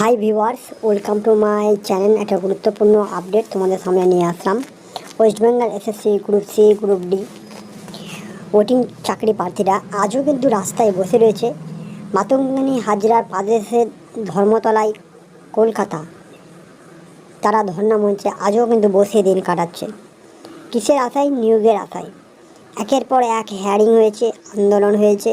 Hi viewers welcome to my channel একটা গুরুত্বপূর্ণ update তোমাদের সামনে নিয়ে আসলাম। West Bengal SSC group C group D waiting চাকরি প্রার্থীরা আজও কিন্তু রাস্তায় বসে রয়েছে। মাতঙ্গানি হাজরার পাদেশের ধর্মতলায় কলকাতা। তারা ধর্ণা মঞ্চে আজও কিন্তু বসে দিন কাটাচ্ছে। কিসের আশায়? নিয়োগের আশায়। একের পর এক হ্যারিং হয়েছে, আন্দোলন হয়েছে।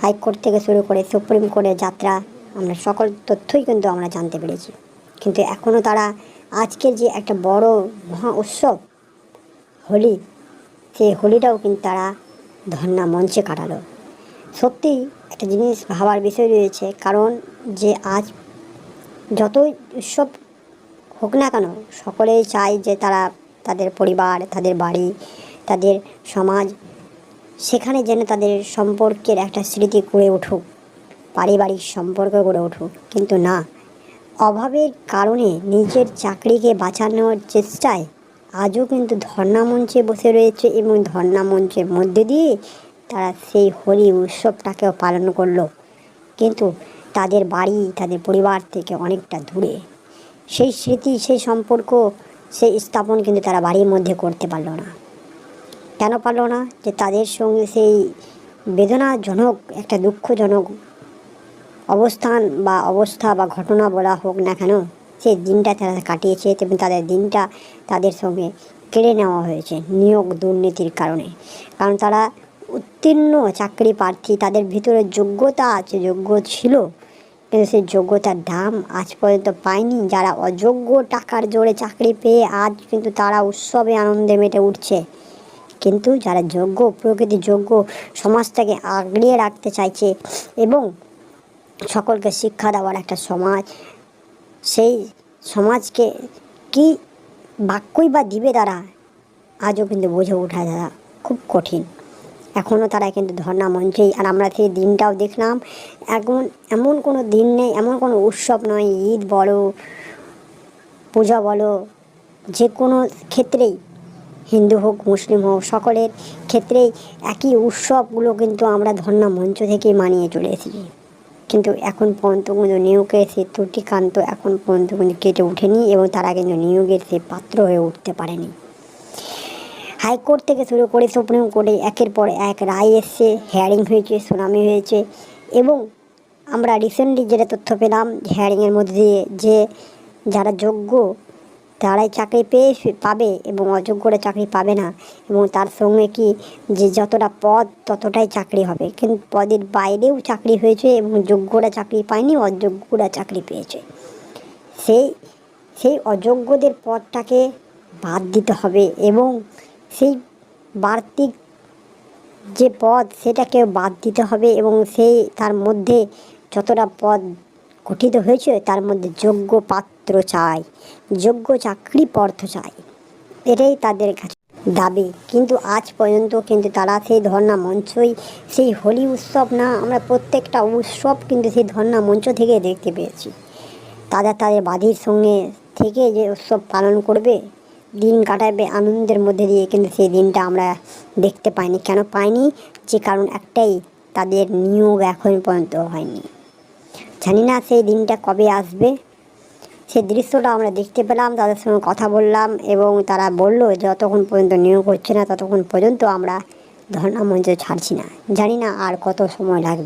হাইকোর্ট থেকে শুরু করে সুপ্রিম কোর্টের যাত্রা আমরা সকল তথ্যই কিন্তু আমরা জানতে পেরেছি। কিন্তু এখনও তারা আজকের যে একটা বড় মহা উৎসব, হোলি, সেই হোলিটাও কিন্তু তারা ধর্ণা মঞ্চে কাটালো। সত্যিই একটা জিনিস ভাবার বিষয় রয়েছে, কারণ যে আজ যতই উৎসব হোক না কেন, সকলেই চায় যে তারা তাদের পরিবার, তাদের বাড়ি, তাদের সমাজ, সেখানে যেন তাদের সম্পর্কের একটা স্মৃতি করে উঠুক। পারিবারিক সম্পর্ক গড়ে উঠুক। কিন্তু না, অভাবের কারণে নিজের চাকরিকে বাঁচানোর চেষ্টায় আজও কিন্তু ধর্ণা মঞ্চে বসে রয়েছে এবং ধর্ণা মঞ্চের মধ্যে দিয়ে তারা সেই হোলি উৎসবটাকেও পালন করল। কিন্তু তাদের বাড়ি, তাদের পরিবার থেকে অনেকটা দূরে। সেই স্মৃতি, সেই সম্পর্ক, সেই স্থাপন কিন্তু তারা বাড়ির মধ্যে করতে পারল না। কেন পারল না? যে তাদের সঙ্গে সেই বেদনাজনক, একটা দুঃখজনক অবস্থান বা অবস্থা বা ঘটনা বলা হোক না কেন, সে দিনটা তারা কাটিয়েছে এবং তাদের দিনটা তাদের সঙ্গে কেড়ে নেওয়া হয়েছে নিয়োগ দুর্নীতির কারণে। কারণ তারা উত্তীর্ণ চাকরি প্রার্থী, তাদের ভিতরে যোগ্যতা আছে, যোগ্য ছিল, কিন্তু সেই যোগ্যতার দাম আজ পর্যন্ত পায়নি। যারা অযোগ্য টাকার জোরে চাকরি পেয়ে আজ কিন্তু তারা উৎসবে আনন্দে মেটে উঠছে। কিন্তু যারা যোগ্য, প্রকৃতি যোগ্য, সমাজটাকে আগড়িয়ে রাখতে চাইছে এবং সকলকে শিক্ষা দেওয়ার একটা সমাজ। সেই সমাজকে কি বাক্যই বা দিবে তারা, আজও কিন্তু বুঝে ওঠা তারা খুব কঠিন। এখনও তারা কিন্তু ধর্ণা মঞ্চেই আর আমরা সেই দিনটাও দেখলাম, এখন এমন কোনো দিন নেই, এমন কোনো উৎসব নয়, ঈদ বলো, পূজা বলো, যে কোনো ক্ষেত্রেই, হিন্দু হোক, মুসলিম হোক, সকলের ক্ষেত্রেই একই উৎসবগুলো কিন্তু আমরা ধর্ণা মঞ্চ থেকেই মানিয়ে চলে এসেছি। কিন্তু এখন পর্যন্ত কিন্তু নিয়োগের সে ত্রুটিকান্ত এখন পর্যন্ত কিন্তু কেটে ওঠেনি এবং তারা কিন্তু নিয়োগের সে পাত্র হয়ে উঠতে পারেনি। হাইকোর্ট থেকে শুরু করে সুপ্রিম কোর্টে একের পর এক রায় এসছে হেয়ারিং হয়েছে সুনামি হয়েছে এবং আমরা রিসেন্টলি যেটা তথ্য পেলাম হেয়ারিংয়ের মধ্যে দিয়ে যে যারা যোগ্য তারাই চাকরি পেয়ে পাবে এবং অযোগ্যরা চাকরি পাবে না। এবং তার সঙ্গে কি যে যতটা পদ, ততটাই চাকরি হবে। কিন্তু পদের বাইরেও চাকরি হয়েছে এবং যোগ্যরা চাকরি পায়নি, অযোগ্যরা চাকরি পেয়েছে। সেই সেই অযোগ্যদের পদটাকে বাদ দিতে হবে এবং সেই বাড়তি যে পদ সেটাকে বাদ দিতে হবে এবং সেই, তার মধ্যে যতটা পদ গঠিত হয়েছে, তার মধ্যে যোগ্য পাত্র চাই, যোগ্য চাকরি পর্থ চাই। এটাই তাদের কাছে দাবি। কিন্তু আজ পর্যন্ত কিন্তু তারা সেই ধর্ণা মঞ্চই, সেই হোলি উৎসব না, আমরা প্রত্যেকটা উৎসব কিন্তু সেই ধর্ণা মঞ্চ থেকে দেখতে পেয়েছি। তারা তাদের বাড়ির সঙ্গে থেকে যে উৎসব পালন করবে, দিন কাটাবে, আনন্দের মধ্যে দিয়ে কিন্তু সেই দিনটা আমরা দেখতে পাইনি। কেন পাইনি? যে কারণ একটাই, তাদের নিয়োগ এখন পর্যন্ত হয়নি। জানি না সেই দিনটা কবে আসবে। সে দৃশ্যটা আমরা দেখতে পেলাম, তাদের সঙ্গে কথা বললাম এবং তারা বলল যতক্ষণ পর্যন্ত নিয়োগ হচ্ছে না, ততক্ষণ পর্যন্ত আমরা ধর্ণা মঞ্চ ছাড়ছি না। জানি না আর কত সময় লাগবে।